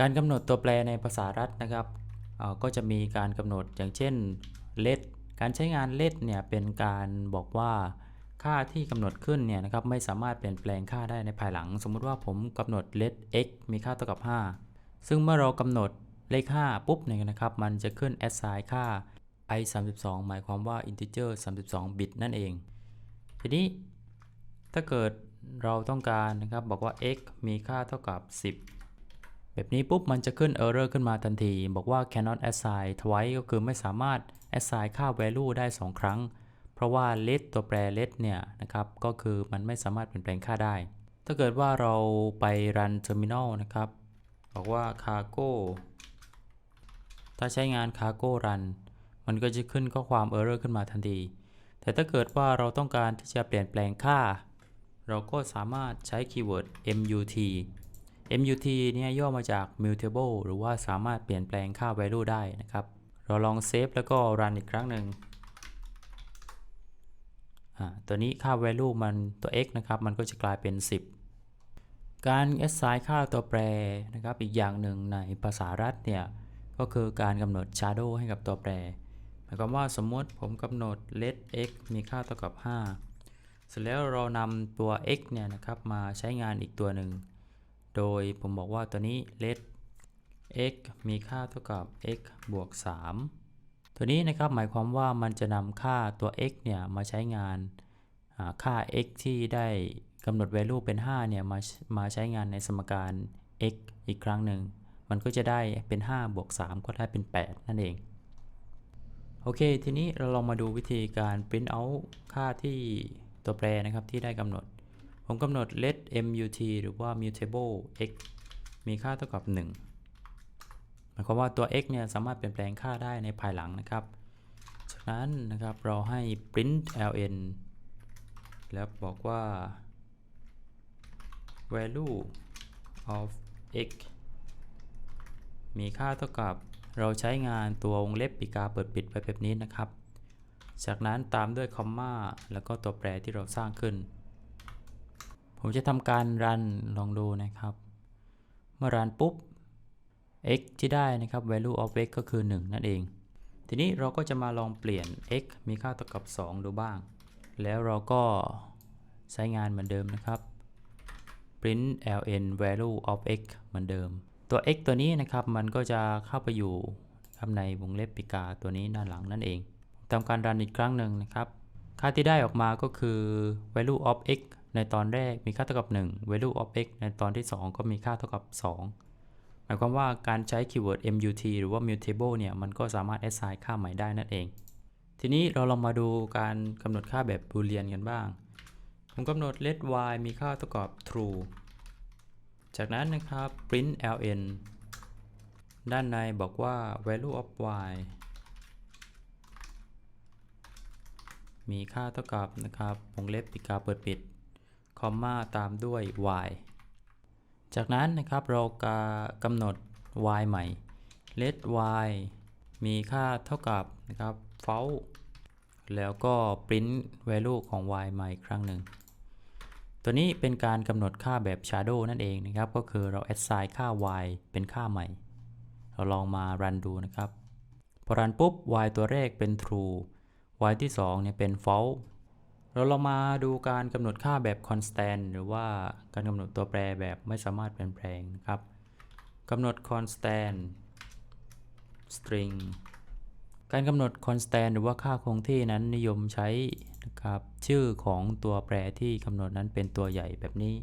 การกำหนดตัวแปรในภาษารัฐนะครับก็จะมีการกำหนดอย่างเช่น let การใช้งาน let เนี่ยเป็นการบอกว่าค่าที่กำหนดขึ้นเนี่ยนะครับไม่สามารถเปลี่ยนแปลงค่าได้ในภายหลัง สมมุติว่าผมกำหนด let x มีค่าเท่ากับ 5 ซึ่งเมื่อเรากำหนดเลข 5 ปุ๊บเนี่ยนะครับ มันจะขึ้น assign ค่า i 32หมายความว่า integer 32 บิตนั่นเอง ทีนี้ถ้าเกิดเราต้องการนะครับบอกว่า x มีค่าเท่ากับ 10 แบบนี้ปุ๊บมันจะขึ้น error ขึ้นมาทันที บอกว่า cannot assign twice ก็คือไม่สามารถ assign ค่า value ได้ 2 ครั้ง เพราะว่า let ตัวแปร let เนี่ยนะครับ ก็คือมันไม่สามารถเปลี่ยนแปลงค่าได้ ถ้าเกิดว่าเราไป run terminal นะครับ บอกว่า cargo ถ้าใช้งาน cargo run มันก็จะขึ้นข้อความ error ขึ้นมาทันที แต่ถ้าเกิดว่าเราต้องการที่จะเปลี่ยนแปลงค่า เราก็สามารถใช้คีย์เวิร์ด mut mut เนี่ยย่อมาจาก mutable หรือว่าสามารถเปลี่ยนแปลงค่า value ได้นะครับ เราลองเซฟแล้วก็ run อีกครั้งหนึ่งตัวนี้ค่า value มันตัว x นะครับ มันก็จะกลายเป็น 10 การ assign ค่าตัวแปรนะครับ อีกอย่างหนึ่งในภาษารัฐเนี่ย ก็คือการกำหนด shadow ให้กับตัวแปรหมายความว่าสมมติผมกำหนด let x มีค่าเท่ากับ 5 เสร็จแล้วเรานำตัว x เนี่ยนะครับมาใช้งานอีกตัวหนึ่ง โดยผมบอกว่าตัวนี้ let x มีค่าเท่ากับ x บวก 3 ตัวนี้นะครับหมายความว่ามันจะนำค่าตัว x เนี่ยมาใช้งานค่า x ที่ได้กำหนด value เป็น 5 เนี่ยมามาใช้งานในสมการ x อีกครั้งหนึ่ง มันก็จะได้เป็น 5 บวก 3 ก็ได้เป็น 8 นั่นเอง โอเค ทีนี้เราลองมาดูวิธีการ print out ค่าที่ตัวแปรนะครับที่ได้กำหนด ผมกำหนด let mut หรือว่า mutable x มีค่าเท่ากับ 1 หมายความว่าตัว x เนี่ยสามารถเปลี่ยนแปลงค่าได้ในภายหลังนะครับ จากนั้นนะครับเราให้ print ln แล้วบอกว่า value of x มีค่าเท่ากับเราใช้งานตัววงเล็บปีกาเปิดปิดไปแบบนี้นะครับ จากนั้นตามด้วยคอมมาแล้วก็ตัวแปรที่เราสร้างขึ้น ผมจะทำการรันลองดูนะครับ เมื่อรันปุ๊บ x ที่ได้นะครับ value of x ก็คือ 1 นั่นเอง ทีนี้เราก็จะมาลองเปลี่ยน x มีค่าเท่ากับ 2 ดูบ้าง แล้วเราก็ใช้งานเหมือนเดิมนะครับ print ln value of x เหมือนเดิม ตัว x ตัวนี้นะครับ มันก็จะเข้าไปอยู่ครับในวงเล็บปีกาตัวนี้ด้านหลังนั่นเองทำการรันอีกครั้งหนึ่งนะครับ ค่าที่ได้ออกมาก็คือ value of x ในตอนแรกมีค่าเท่ากับ 1 value of x ในตอนที่ 2 ก็มีค่าเท่ากับ 2 หมายความว่าการใช้คีย์เวิร์ด mut หรือว่า mutable เนี่ย มันก็สามารถ assign ค่าใหม่ได้นั่นเอง ทีนี้เราลองมาดูการกำหนดค่าแบบ boolean กันบ้าง ผมกำหนด let y มีค่าเท่ากับ true จากนั้นนะครับ print ln ด้านในบอกว่า value of y มีค่าเท่ากับนะครับวงเล็บปิดกาเปิดปิด คอมมาตามด้วย y จากนั้นนะครับเรากากำหนด y ใหม่ let y มีค่าเท่ากับนะครับ false แล้วก็ print value ของ y ใหม่อีกครั้งหนึ่ง ตัวนี้เป็นการกำหนดค่าแบบ shadow นั่นเองนะครับ ก็คือเรา assign ค่า y เป็นค่าใหม่ เราลองมา run ดูนะครับ พอ run ปุ๊บ y ตัวแรกเป็น true y ที่2เนี่ยเป็น false เราลองมาดูการกำหนดค่าแบบ constant หรือว่าการกำหนดตัวแปรแบบไม่สามารถเปลี่ยนแปลงนะครับกำหนด constant string การกำหนด constant หรือว่าค่าคงที่นั้นนิยมใช้นะครับชื่อของตัวแปรที่กำหนดนั้นเป็นตัวใหญ่แบบนี้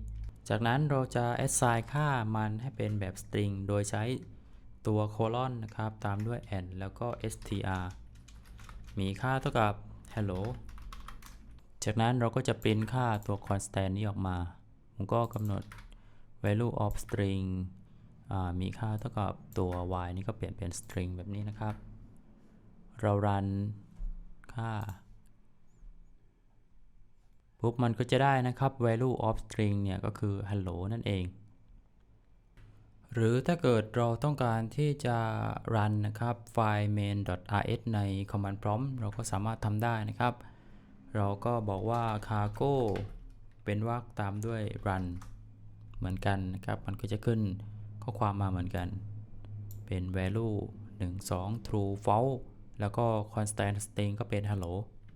จากนั้นเราจะ assign ค่ามันให้เป็นแบบ string โดยใช้ตัว colon นะครับ ตามด้วย and แล้วก็ str มีค่าเท่ากับ hello จากนั้นเราก็จะปริ้นค่าตัว constant นี้ออกมา ผมก็กำหนด value of string มีค่าเท่ากับตัว y นี่ก็เปลี่ยนเป็น string แบบนี้นะครับ เรารันค่าปุ๊บมันก็จะได้นะครับ value of string เนี่ยก็คือ hello นั่นเอง หรือถ้าเกิดเราต้องการที่จะ run นะครับไฟล์ main.rs ใน command prompt เราก็สามารถทำได้นะครับ เราก็บอกว่า cargo เป็นวรรคตามด้วย run เหมือนกันนะครับ มันก็จะขึ้นข้อความมาเหมือนกัน เป็น value 1 2 true false แล้วก็ constant string ก็เป็น hello